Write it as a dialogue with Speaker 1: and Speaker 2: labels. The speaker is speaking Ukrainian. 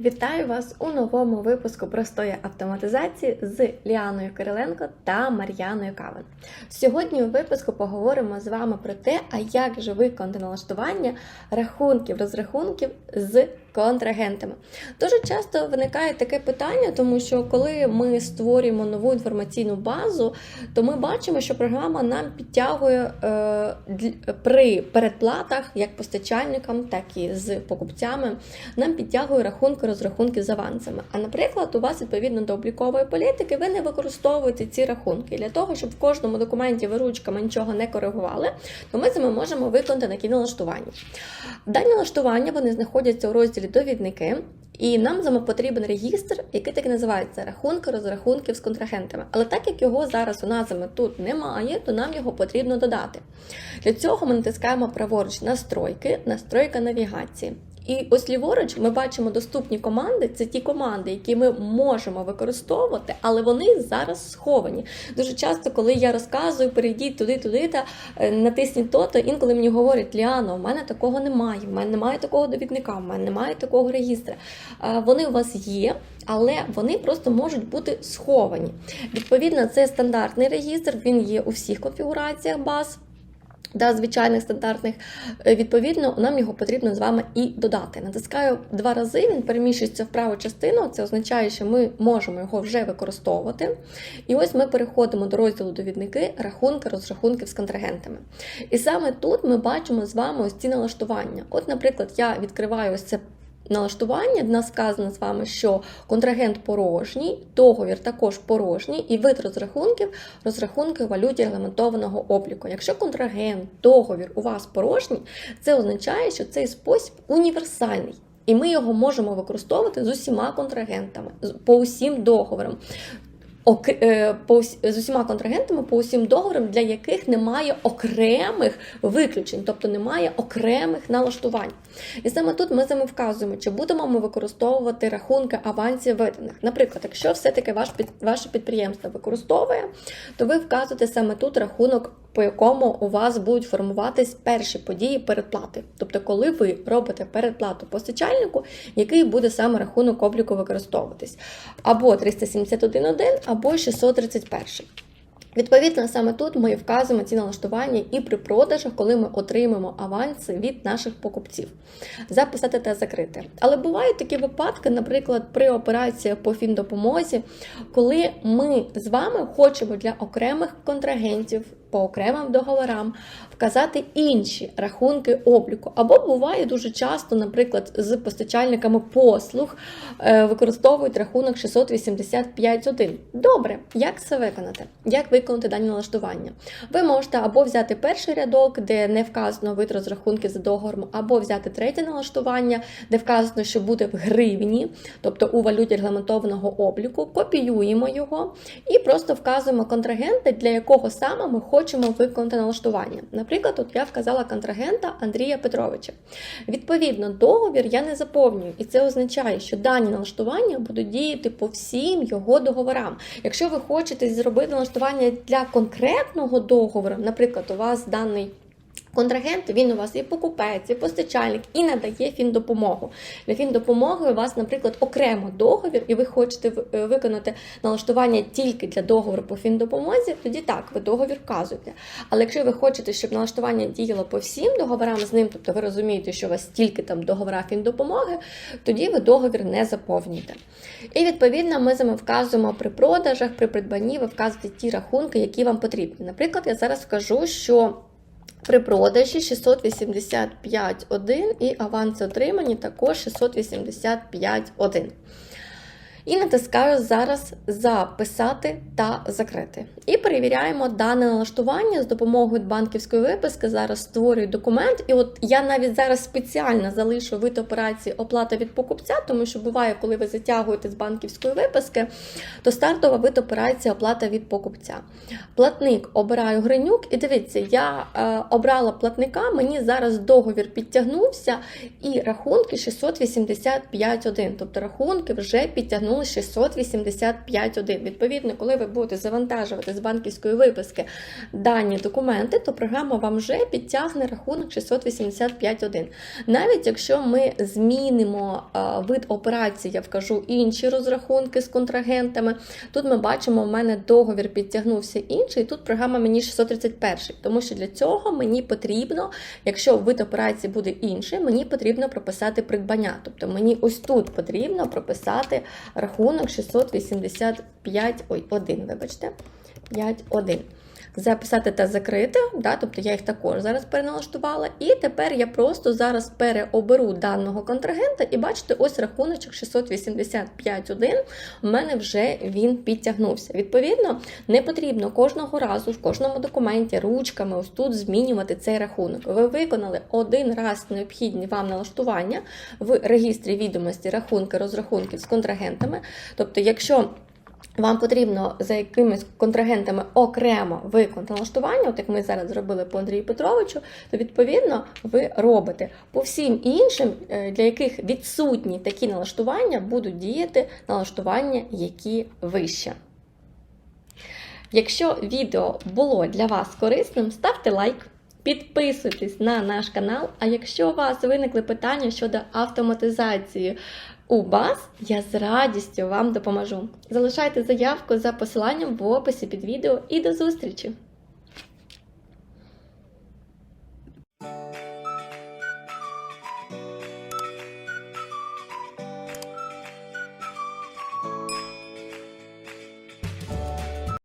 Speaker 1: Вітаю вас у новому випуску простої автоматизації з Ліаною Кириленко та Мар'яною Кавен. Сьогодні у випуску поговоримо з вами про те, а як же виконати налаштування рахунків, розрахунків з контрагентами. Дуже часто виникає таке питання, тому що коли ми створюємо нову інформаційну базу, то ми бачимо, що програма нам підтягує е, при передплатах як постачальникам, так і з покупцями, нам підтягує рахунки розрахунки з авансами. А наприклад, у вас відповідно до облікової політики ви не використовуєте ці рахунки для того, щоб в кожному документі ви ручками нічого не коригували, то ми з вами можемо виконати такі налаштування. Дані налаштування вони знаходяться у розділі довідники. І нам потрібен регістр, який так і називається рахунки розрахунків з контрагентами. Але так як його зараз у нас тут немає, то нам його потрібно додати. Для цього ми натискаємо праворуч настройки, настройка навігації. І ось ліворуч ми бачимо доступні команди. Це ті команди, які ми можемо використовувати, але вони зараз сховані. Дуже часто, коли я розказую, перейдіть туди, туди та е, натисніть то, то інколи мені говорять, Ліано, у мене такого немає, в мене немає такого довідника, в мене немає такого реєстра. Е, Вони у вас є, але вони просто можуть бути сховані. Відповідно, це стандартний реєстр, він є у всіх конфігураціях баз. Да, звичайних стандартних, Е, відповідно, нам його потрібно з вами і додати. Натискаю два рази, він переміщується в праву частину. Це означає, що ми можемо його вже використовувати. І ось ми переходимо до розділу довідники, рахунки, розрахунків з контрагентами. І саме тут ми бачимо з вами ось ці налаштування. От, наприклад, я відкриваю ось це налаштування, в нас сказано з вами, що контрагент порожній, договір також порожній, і вид розрахунків розрахунки у валюті регламентованого обліку. Якщо контрагент, договір у вас порожній, це означає, що цей спосіб універсальний. І ми його можемо використовувати з усіма контрагентами, по усім договорам. Е, з усіма контрагентами по усім договорам, для яких немає окремих виключень, тобто немає окремих налаштувань. І саме тут ми з вами вказуємо, чи будемо ми використовувати рахунки авансів виданих. Наприклад, якщо все-таки ваш під, ваше підприємство використовує, то ви вказуєте саме тут рахунок, по якому у вас будуть формуватись перші події передплати. Тобто, коли ви робите передплату постачальнику, який буде саме рахунок обліку використовуватись, або 371.1, або 631. Відповідно, саме тут ми вказуємо ці налаштування і при продажах, коли ми отримаємо аванси від наших покупців. Записати та закрити. Але бувають такі випадки, наприклад, при операціях по фіндопомозі, коли ми з вами хочемо для окремих контрагентів по окремим договорам вказати інші рахунки обліку. Або буває дуже часто, наприклад, з постачальниками послуг е, використовують рахунок 685.1. Добре, як це виконати? Як виконати дані налаштування? Ви можете або взяти перший рядок, де не вказано вид розрахунків за договором, або взяти третє налаштування, де вказано, що буде в гривні, тобто у валюті регламентованого обліку. Копіюємо його і просто вказуємо контрагента, для якого саме ми хочемо виконати налаштування. Наприклад, тут я вказала контрагента Андрія Петровича. Відповідно, договір я не заповнюю, і це означає, що дані налаштування будуть діяти по всім його договорам. Якщо ви хочете зробити налаштування для конкретного договору, наприклад, у вас даний Контрагент, він у вас і покупець, і постачальник, і надає фіндопомогу. Для фіндопомоги у вас, наприклад, окремо договір, і ви хочете е, виконати налаштування тільки для договору по фіндопомозі, тоді так, ви договір вказуєте. Але якщо ви хочете, щоб налаштування діяло по всім договорам з ним, тобто ви розумієте, що у вас тільки там договора фіндопомоги, тоді ви договір не заповнюєте. І відповідно ми з вами вказуємо при продажах, при придбанні, ви вказуєте ті рахунки, які вам потрібні. Наприклад, я зараз скажу, що при продажі 685.1 і аванс отримані також 685.1. І натискаю зараз записати та закрити. І перевіряємо дане налаштування з допомогою банківської виписки. Зараз створюю документ. І от я навіть зараз спеціально залишу вид операції оплата від покупця, тому що буває, коли ви затягуєте з банківської виписки, то стартова вид операції оплата від покупця. Платник обираю гринюк, і дивіться, я е, обрала платника, мені зараз договір підтягнувся, і рахунки 685.1, тобто рахунки вже підтягнули підтягнули 685.1. Відповідно, коли ви будете завантажувати з банківської виписки дані документи, то програма вам вже підтягне рахунок 685.1. Навіть якщо ми змінимо вид операції, я вкажу інші розрахунки з контрагентами. Тут ми бачимо, в мене договір підтягнувся інший, і тут програма мені 631, тому що для цього мені потрібно, якщо вид операції буде інший, мені потрібно прописати придбання. Тобто мені ось тут потрібно прописати рахунок 685, ой, 1, вибачте, 5.1 записати та закрити, да, тобто я їх також зараз переналаштувала. І тепер я просто зараз переоберу даного контрагента, і бачите, ось рахуночок 685.1, у мене вже він підтягнувся. Відповідно, не потрібно кожного разу в кожному документі ручками ось тут змінювати цей рахунок. Ви виконали один раз необхідні вам налаштування в регістрі відомості рахунки розрахунків з контрагентами. Тобто, якщо вам потрібно за якимись контрагентами окремо виконати налаштування, от як ми зараз зробили по Андрію Петровичу, то відповідно ви робите. По всім іншим, е, для яких відсутні такі налаштування, будуть діяти налаштування, які вище. Якщо відео було для вас корисним, ставте лайк. Підписуйтесь на наш канал. А якщо у вас виникли питання щодо автоматизації у БАС, я з радістю вам допоможу. Залишайте заявку за посиланням в описі під відео і до зустрічі!